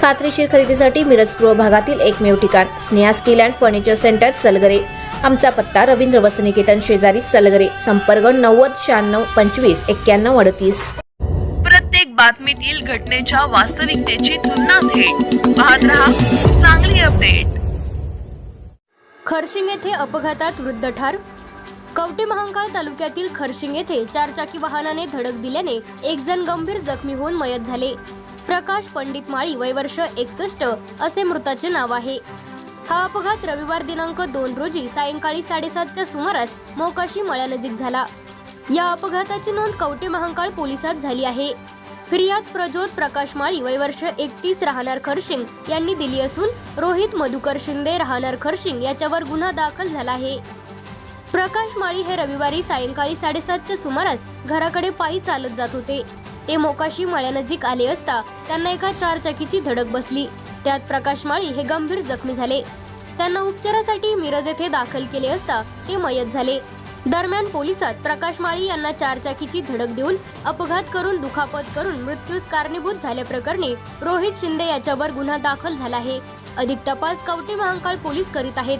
खात्रीशीर खरेदीसाठी मिरज पूर्व भागातील एकमेव ठिकाण Sneha Steel and Furniture Centre Salgare. आमचा पत्ता रवींद्र वसनिकेतन शेजारी सलगरे संपर्क नव्वद शहाण्णव पंचवीस एक्क्याण्णव अडतीस. प्रत्येक बातमीतील घटनेच्या वास्तविकतेची तुलना थेट. पाहत रहा चांगली अपडेट. खरशिंग येथे अपघातात वृद्ध ठार. कवटे महांकाळ तालुक्यातील खरशिंग येथे चारचाकी वाहनाने धडक दिल्याने एक जण गंभीर जखमी होऊन मयत झाले. प्रकाश पंडित माळी वय वर्ष एकसष्ट असे मृताचे नाव आहे. हा अपघात रविवार दिनांक दोन रोजी सायंकाळी साडेसातच्या सुमारास मोकाशी मळ्यानजीक झाला. या अपघाताची नोंद कवटे महांकाळ पोलिसात झाली आहे. फिर्याद प्रज्योत प्रकाश माळी वय वर्ष एकतीस राहणार खरशिंग यांनी दिली असून रोहित मधुकर शिंदे राहणार खरशिंग याच्यावर गुन्हा दाखल झाला आहे. प्रकाश माळी हे रविवारी सायंकाळी साडेसातच्या सुमारास घराकडे पायी चालत जात होते. ते मोकाशी मळ्यानजीक आले असता त्यांना एका चारचाकीची धडक बसली. त्यात प्रकाश माळी हे गंभीर जखमी झाले. त्यांना उपचारासाठी मिरज येथे दाखल केले असता ते मयत झाले. दरम्यान पोलिसात प्रकाश माळी यांना चारचाकीची धडक देऊन अपघात करून दुखापत करून मृत्यूस कारणीभूत झाल्याप्रकरणी रोहित शिंदे याच्यावर गुन्हा दाखल झाला आहे. अधिक तपास कवटे महांकाळ पोलीस करीत आहेत.